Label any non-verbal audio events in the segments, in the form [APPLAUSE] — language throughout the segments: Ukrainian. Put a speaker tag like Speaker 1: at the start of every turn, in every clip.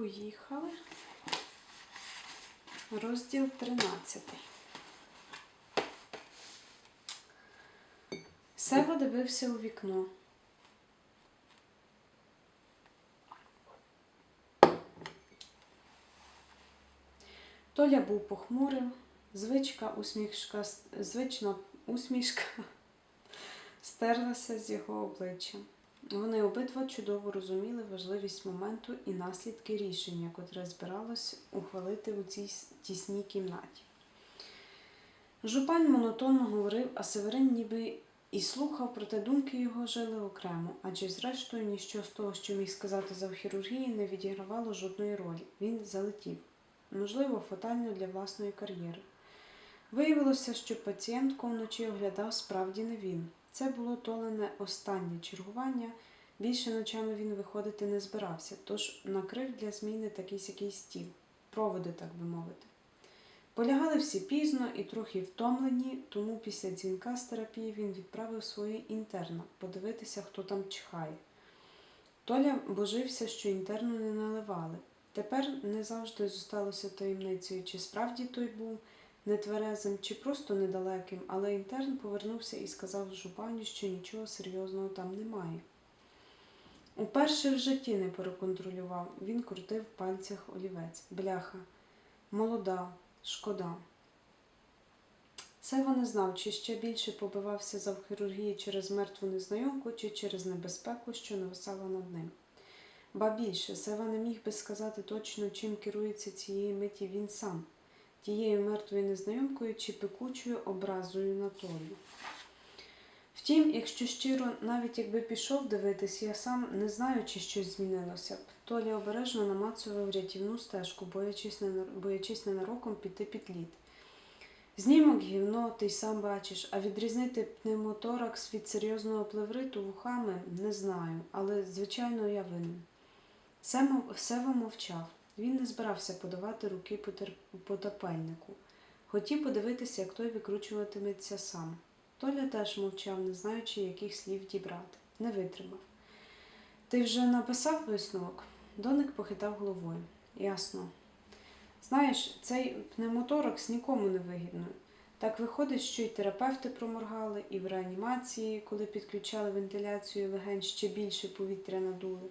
Speaker 1: Поїхали. Розділ 13. Сева дивився у вікно. Толя був похмурим, звичка усмішка, звична усмішка [LAUGHS] стерлася з його обличчя. Вони обидва чудово розуміли важливість моменту і наслідки рішення, котре збиралось ухвалити у цій тісній кімнаті. Жупань монотонно говорив, а Северин ніби і слухав, проте думки його жили окремо, адже зрештою ніщо з того, що міг сказати завхірургії, не відігравало жодної ролі. Він залетів, можливо, фатально для власної кар'єри. Виявилося, що пацієнтку вночі оглядав справді не він. Це було толене останнє чергування. Більше ночами він виходити не збирався, тож накрив для зміни такий сякий стіл, проводи, так би мовити. Полягали всі пізно і трохи втомлені, тому після дзвінка з терапії він відправив своє інтерна подивитися, хто там чхає. Толя божився, що інтерну не наливали. Тепер не завжди зосталося таємницею, чи справді той був нетверезим, чи просто недалеким, але інтерн повернувся і сказав жупаню, що нічого серйозного там немає. Уперше в житті не переконтролював, він крутив в пальцях олівець. Бляха, молода, шкода. Сева не знав, чи ще більше побивався за хірургії через мертву незнайомку, чи через небезпеку, що нависала над ним. Ба більше, Сева не міг би сказати точно, чим керується цієї миті він сам, тією мертвою незнайомкою чи пекучою образою на Толю. Втім, якщо щиро, навіть якби пішов дивитись, я сам не знаю, чи щось змінилося б. Толя обережно намацував рятівну стежку, боячись, не, боячись ненароком піти під лід. Знімок гівно, ти й сам бачиш, а відрізнити пневмоторакс від серйозного плевриту вухами не знаю, але, звичайно, я винен. Сема, Сева мовчав. Він не збирався подавати руки потопельнику. Хотів подивитися, як той викручуватиметься сам. Толя теж мовчав, не знаючи, яких слів дібрати. Не витримав. Ти вже написав висновок? Доник похитав головою. Ясно. Знаєш, цей пневмоторакс нікому не вигідно. Так виходить, що і терапевти проморгали, і в реанімації, коли підключали вентиляцію легень, ще більше повітря надули.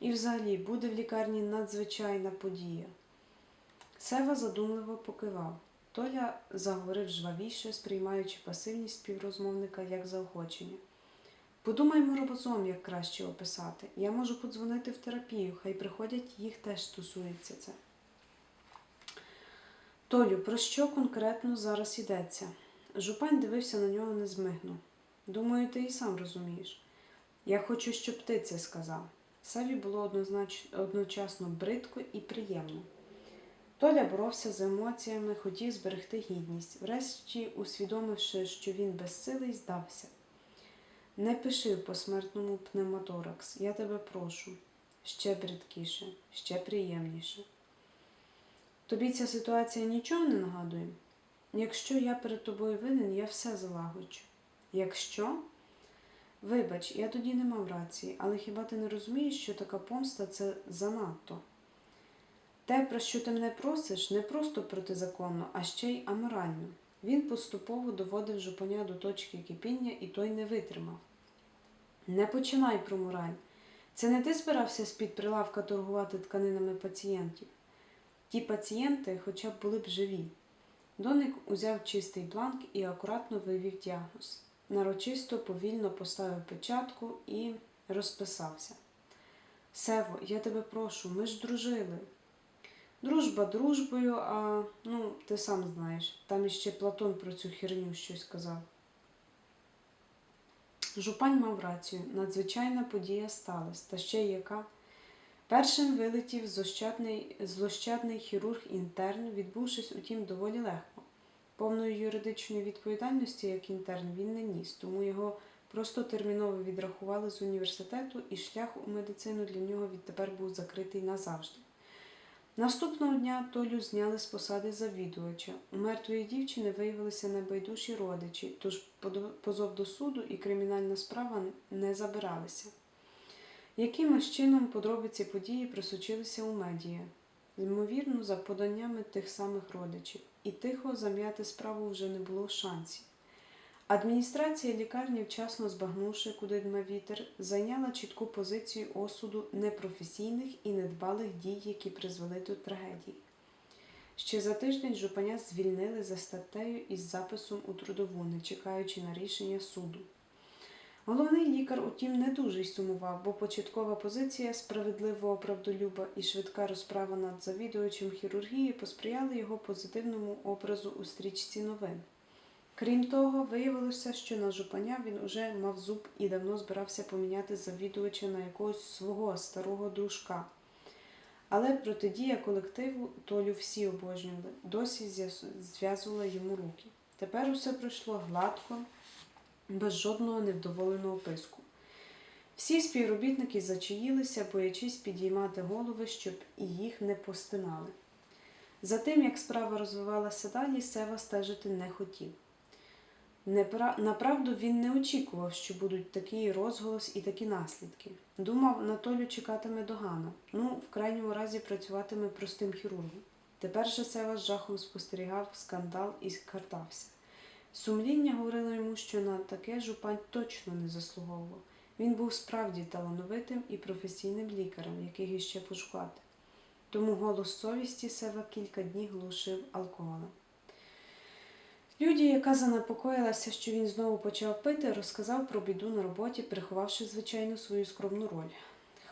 Speaker 1: І взагалі буде в лікарні надзвичайна подія. Сева задумливо покивав. Толя заговорив жвавіше, сприймаючи пасивність співрозмовника як заохочення. Подумаймо разом, як краще описати. Я можу подзвонити в терапію, хай приходять, їх теж стосується це. Толю, про що конкретно зараз йдеться? Жупань дивився на нього незмигно. Думаю, ти і сам розумієш. Я хочу, щоб ти це сказав. Саві було однознач... одночасно бридко і приємно. Толя боровся з емоціями, хотів зберегти гідність, врешті, усвідомивши, що він безсилий, здався. Не пиши в посмертному пневмоторакс, я тебе прошу. Ще бридкіше, ще приємніше. Тобі ця ситуація нічого не нагадує? Якщо я перед тобою винен, я все залагоджу. Якщо? Вибач, я тоді не мав рації, але хіба ти не розумієш, що така помста це занадто? Те, про що ти мене просиш, не просто протизаконно, а ще й аморально. Він поступово доводив жупаня до точки кипіння, і той не витримав. Не починай про мораль. Це не ти збирався з-під прилавка торгувати тканинами пацієнтів. Ті пацієнти хоча б були б живі. Доник узяв чистий бланк і акуратно вивів діагноз. Нарочисто повільно поставив печатку і розписався. Сево, я тебе прошу, ми ж дружили. Дружба дружбою, а ну, ти сам знаєш, там іще Платон про цю херню щось казав. Жупань мав рацію, надзвичайна подія сталася, та ще яка. Першим вилетів злощадний, злощадний хірург інтерн, відбувшись, утім, доволі легко. Повної юридичної відповідальності як інтерн він не ніс, тому його просто терміново відрахували з університету, і шлях у медицину для нього відтепер був закритий назавжди. Наступного дня Толю зняли з посади завідувача. У мертвої дівчини виявилися небайдужі родичі, тож позов до суду і кримінальна справа не забиралися. Якимось чином подробиці події просочилися у медіа, ймовірно, за поданнями тих самих родичів, і тихо зам'яти справу вже не було шансів. Адміністрація лікарні, вчасно збагнувши, куди дме вітер, зайняла чітку позицію осуду непрофесійних і недбалих дій, які призвели до трагедії. Ще за тиждень жупаня звільнили за статтею із записом у трудову, не чекаючи на рішення суду. Головний лікар, утім, не дуже й сумував, бо початкова позиція справедливого правдолюба і швидка розправа над завідувачем хірургії посприяли його позитивному образу у стрічці новин. Крім того, виявилося, що на жупаня він уже мав зуб і давно збирався поміняти завідувача на якогось свого старого дружка. Але протидія колективу Толю всі обожнювали, досі зв'язувала йому руки. Тепер усе пройшло гладко, без жодного невдоволеного писку. Всі співробітники зачаїлися, боячись підіймати голови, щоб і їх не постинали. За тим, як справа розвивалася далі, Сева стежити не хотів. Направду він не очікував, що будуть такий розголос і такі наслідки. Думав, на Толю чекатиме догана. Ну, в крайньому разі працюватиме простим хірургом. Тепер же Сева з жахом спостерігав скандал і скартався. Сумління говорило йому, що на таке жупань точно не заслуговував. Він був справді талановитим і професійним лікарем, яких іще пошукати. Тому голос совісті Сева кілька днів глушив алкоголем. Люді, яка занепокоїлася, що він знову почав пити, розказав про біду на роботі, приховавши, звичайно, свою скромну роль.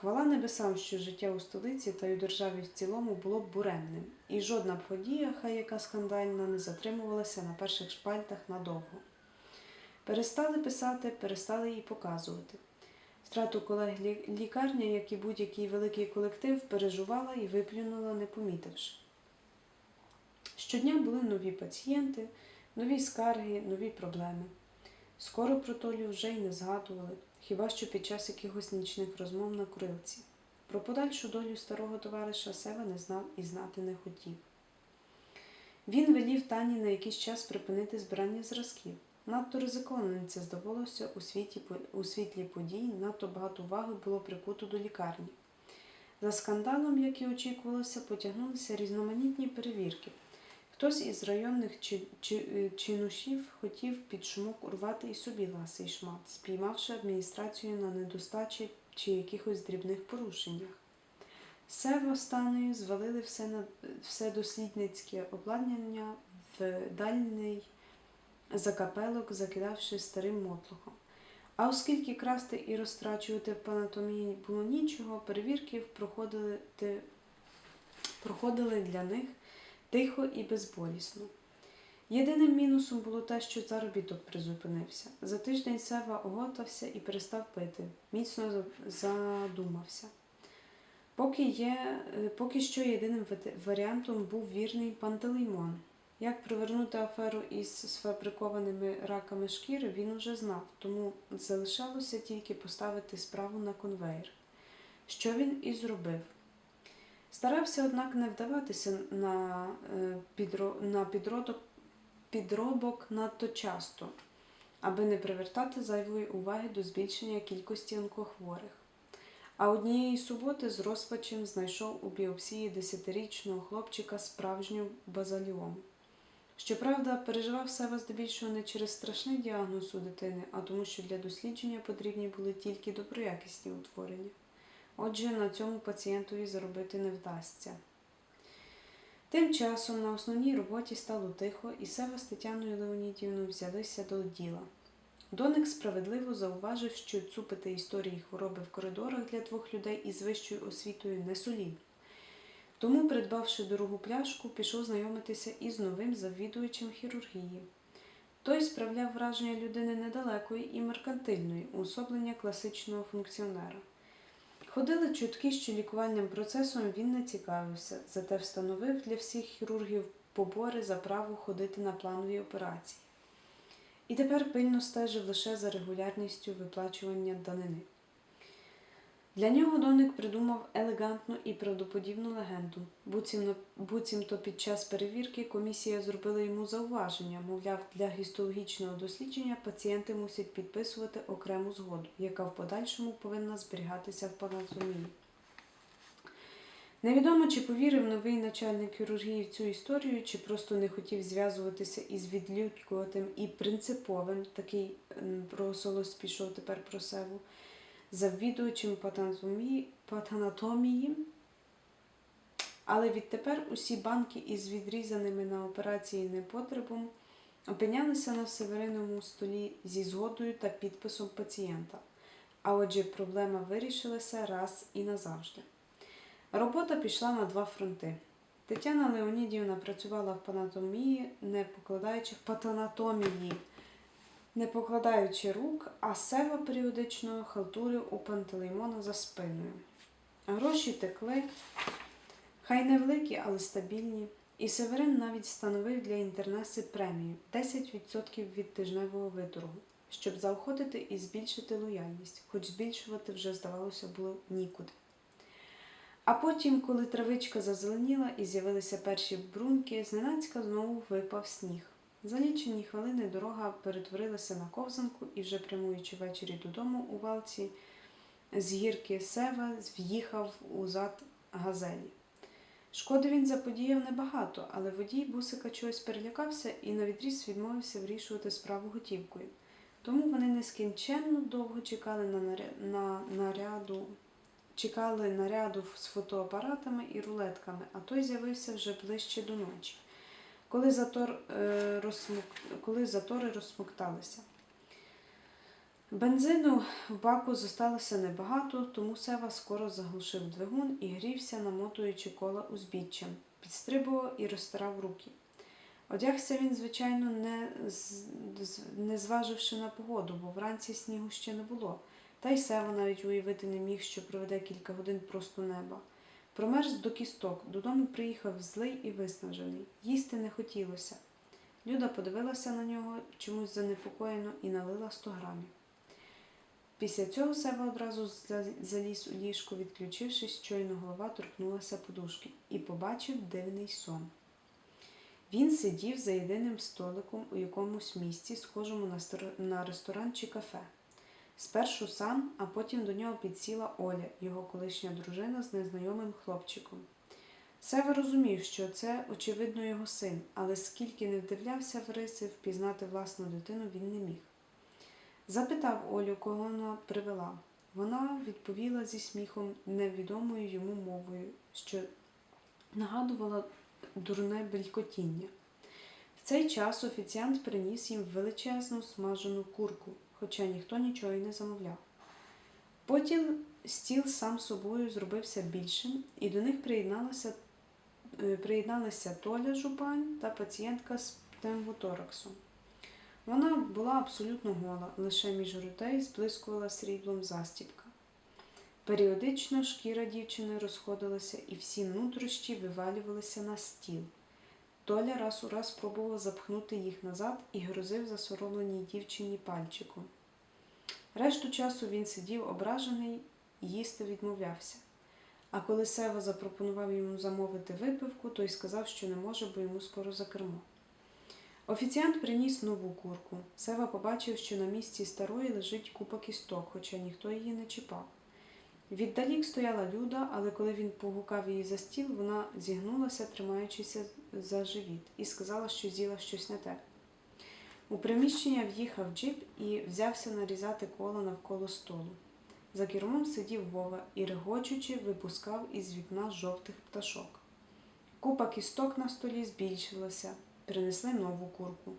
Speaker 1: Хвала небесам, що життя у столиці та й у державі в цілому було б буремним, і жодна подія, хай яка скандальна, не затримувалася на перших шпальтах надовго. Перестали писати, перестали її показувати. Втрату колег лі- лікарня, як і будь-який великий колектив, переживала і виплюнула, не помітивши. Щодня були нові пацієнти, нові скарги, нові проблеми. Скоро про Толю вже й не згадували, хіба що під час якихось нічних розмов на курилці. Про подальшу долю старого товариша Сева не знав і знати не хотів. Він велів Тані на якийсь час припинити збирання зразків. Надто ризикованим це здавалося у, світі, у світлі подій, надто багато уваги було прикуто до лікарні. За скандалом, як і очікувалося, потягнулися різноманітні перевірки. Хтось із районних е, чинушів хотів під шумок урвати і собі ласий шмат, спіймавши адміністрацію на недостачі чи якихось дрібних порушеннях. Сево станою звалили все, на, все дослідницьке обладнання в дальний закапелок, закидавши старим мотлохом. А оскільки красти і розтрачувати в панатомії було нічого, перевірки проходили, проходили для них тихо і безболісно. Єдиним мінусом було те, що заробіток призупинився. За тиждень Сева оготався і перестав пити, міцно задумався. Поки, є, е, поки що єдиним варіантом був вірний Пантелеймон. Як привернути аферу із сфабрикованими раками шкіри, він уже знав, тому залишалося тільки поставити справу на конвейер. Що він і зробив. Старався, однак, не вдаватися на, е, на підродок... підробок надто часто, аби не привертати зайвої уваги до збільшення кількості онкохворих. А однієї суботи з розпачем знайшов у біопсії десятирічного хлопчика справжню базаліому. Щоправда, переживав Сева здебільшого не через страшний діагноз у дитини, а тому, що для дослідження потрібні були тільки доброякісні утворення. Отже, на цьому пацієнтові заробити не вдасться. Тим часом на основній роботі стало тихо, і Сева з Тетяною Леонідівною взялися до діла. Доник справедливо зауважив, що цупити історії хвороби в коридорах для двох людей із вищою освітою не солідно. Тому, придбавши дорогу пляшку, пішов знайомитися із новим завідувачем хірургії. Той справляв враження людини недалекої і меркантильної, уособлення класичного функціонера. Ходили чутки, що лікувальним процесом він не цікавився, зате встановив для всіх хірургів побори за право ходити на планові операції. І тепер пильно стежив лише за регулярністю виплачування данини. Для нього доник придумав елегантну і правдоподібну легенду. Буцімто під час перевірки комісія зробила йому зауваження, мовляв, для гістологічного дослідження пацієнти мусять підписувати окрему згоду, яка в подальшому повинна зберігатися в панатомії. Невідомо, чи повірив новий начальник хірургії в цю історію, чи просто не хотів зв'язуватися із відлюдькуватим і принциповим, такий про солос пішов тепер про севу, завідувачем патанатомії. Але відтепер усі банки із відрізаними на операції непотребом опинялися на Севериному столі зі згодою та підписом пацієнта. А отже, проблема вирішилася раз і назавжди. Робота пішла на два фронти. Тетяна Леонідівна працювала в панатомії, не покладаючи в патанатомії, не покладаючи рук, а Сева періодично халтурив у Пантелеймона за спиною. Гроші текли, хай невеликі, але стабільні. І Северин навіть встановив для інтернаси премію 10% від тижневого виторгу, щоб заохотити і збільшити лояльність, хоч збільшувати вже, здавалося, було нікуди. А потім, коли травичка зазеленіла і з'явилися перші бруньки, зненацька знову випав сніг. За лічені хвилини дорога перетворилася на ковзанку і вже прямуючи ввечері додому у валці, з гірки Сева в'їхав у зад газелі. Шкоди він заподіяв небагато, але водій бусика чогось перелякався і навідріз відмовився вирішувати справу готівкою. Тому вони нескінченно довго чекали на, на наряду чекали наряду з фотоапаратами і рулетками, а той з'явився вже ближче до ночі, коли, затор, е, розсмок... коли затори розсмокталися. Бензину в баку зосталося небагато, тому Сева скоро заглушив двигун і грівся, намотуючи кола узбіччям, підстрибував і розтирав руки. Одягся він, звичайно, не, не зваживши на погоду, бо вранці снігу ще не було. Та й Сева навіть уявити не міг, що проведе кілька годин просто неба. Промерз до кісток, додому приїхав злий і виснажений. Їсти не хотілося. Люда подивилася на нього чомусь занепокоєно і налила 100 грамів. Після цього Сева одразу заліз у ліжко, відключившись, щойно голова торкнулася подушки, і побачив дивний сон. Він сидів за єдиним столиком у якомусь місці, схожому на ресторан чи кафе. Спершу сам, а потім до нього підсіла Оля, його колишня дружина з незнайомим хлопчиком. Сева розумів, що це, очевидно, його син, але скільки не вдивлявся в риси, впізнати власну дитину він не міг. Запитав Олю, кого вона привела. Вона відповіла зі сміхом невідомою йому мовою, що нагадувала дурне белькотіння. В цей час офіціант приніс їм величезну смажену курку, хоча ніхто нічого й не замовляв. Потім стіл сам собою зробився більшим, і до них приєдналася, е, приєдналися Толя Жупань та пацієнтка з пневмотораксом. Вона була абсолютно гола, лише між грудей зблискувала сріблом застібка. Періодично шкіра дівчини розходилася, і всі нутрощі вивалювалися на стіл. Толя раз у раз пробував запхнути їх назад і грозив засоромленій дівчині пальчиком. Решту часу він сидів ображений їсти відмовлявся. А коли Сева запропонував йому замовити випивку, той сказав, що не може, бо йому скоро за кермо. Офіціант приніс нову курку. Сева побачив, що на місці старої лежить купа кісток, хоча ніхто її не чіпав. Віддалік стояла Люда, але коли він погукав її за стіл, вона зігнулася, тримаючися за живіт, і сказала, що з'їла щось не те. У приміщення в'їхав джип і взявся нарізати коло навколо столу. За кермом сидів Вова і, регочучи, випускав із вікна жовтих пташок. Купа кісток на столі збільшилася, принесли нову курку.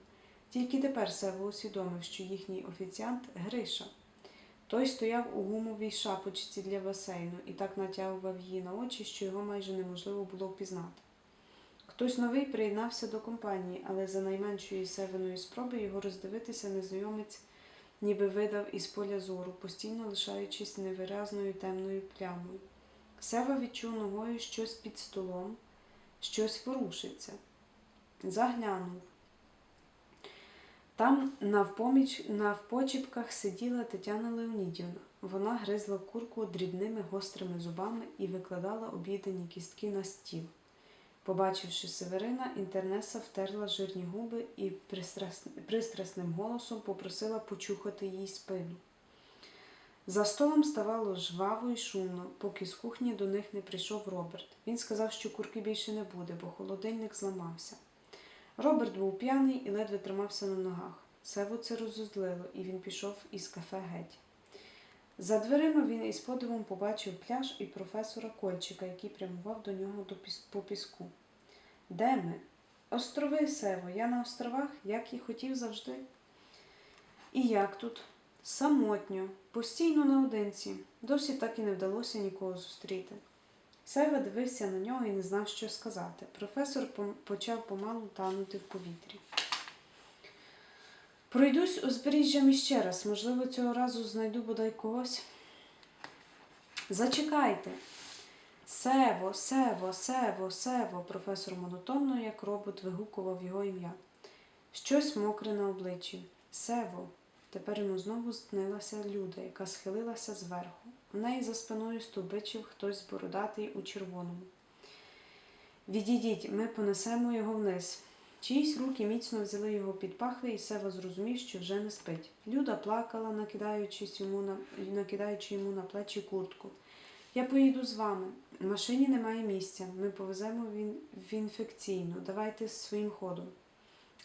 Speaker 1: Тільки тепер Сева усвідомив, що їхній офіціант Гриша. Той стояв у гумовій шапочці для басейну і так натягував її на очі, що його майже неможливо було впізнати. Хтось новий приєднався до компанії, але за найменшої севиної спроби його роздивитися незнайомець ніби видав із поля зору, постійно лишаючись невиразною темною плямою. Сева відчув ногою щось під столом, щось ворушиться. Заглянув. Там навпоміч, навпочіпках сиділа Тетяна Леонідівна. Вона гризла курку дрібними гострими зубами і викладала об'їдені кістки на стіл. Побачивши Северина, інтернеса втерла жирні губи і пристрасним голосом попросила почухати їй спину. За столом ставало жваво і шумно, поки з кухні до них не прийшов Роберт. Він сказав, що курки більше не буде, бо холодильник зламався. Роберт був п'яний і ледве тримався на ногах. Севу це розозлило, і він пішов із кафе геть. За дверима він із подивом побачив пляж і професора Кольчика, який прямував до нього до піс- по піску. Де ми? Острови, Сево, я на островах, як і хотів завжди. І як тут? Самотньо, постійно наодинці. Досі так і не вдалося нікого зустріти. Сева дивився на нього і не знав, що сказати. Професор почав помалу танути в повітрі. Пройдусь узбережжям іще раз, можливо, цього разу знайду бодай когось. Зачекайте. Сево, сево, сево, сево, професор монотонно, як робот, вигукував його ім'я. Щось мокре на обличчі. Сево. Тепер йому знову знилася люда, яка схилилася зверху. У неї за спиною стовбичив хтось бородатий у червоному. Відійдіть, ми понесемо його вниз. Чиїсь руки міцно взяли його під пахви, і Сева зрозумів, що вже не спить. Люда плакала, накидаючись йому на, накидаючи йому на плечі куртку. Я поїду з вами. В машині немає місця. Ми повеземо в, інфекційну. Давайте своїм ходом.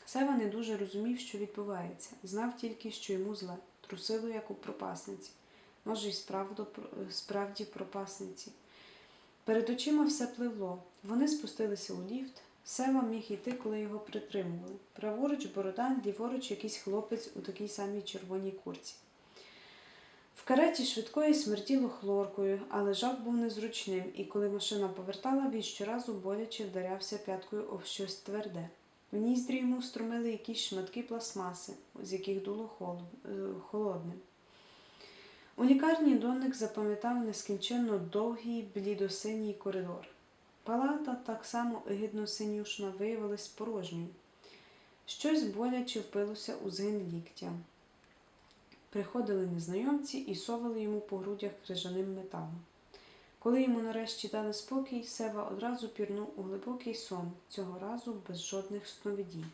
Speaker 1: Сева не дуже розумів, що відбувається. Знав тільки, що йому зле, трусило, як у пропасниці. Може, й справді, справді пропасниці. Перед очима все пливло. Вони спустилися у ліфт. Сева міг йти, коли його притримували. Праворуч Бородан, ліворуч якийсь хлопець у такій самій червоній курці. В кареті швидкої смертіло хлоркою, але жах був незручним, і коли машина повертала, він щоразу боляче вдарявся п'яткою об щось тверде. В ніздрі йому струмили якісь шматки пластмаси, з яких дуло е, холодним. У лікарні Донник запам'ятав нескінченно довгий блідосиній коридор. Палата, так само гидно синюшна, виявилась порожньою. Щось боляче впилося у згин ліктя. Приходили незнайомці і совали йому по грудях крижаним металом. Коли йому нарешті дали спокій, Сева одразу пірнув у глибокий сон, цього разу без жодних сновидінь.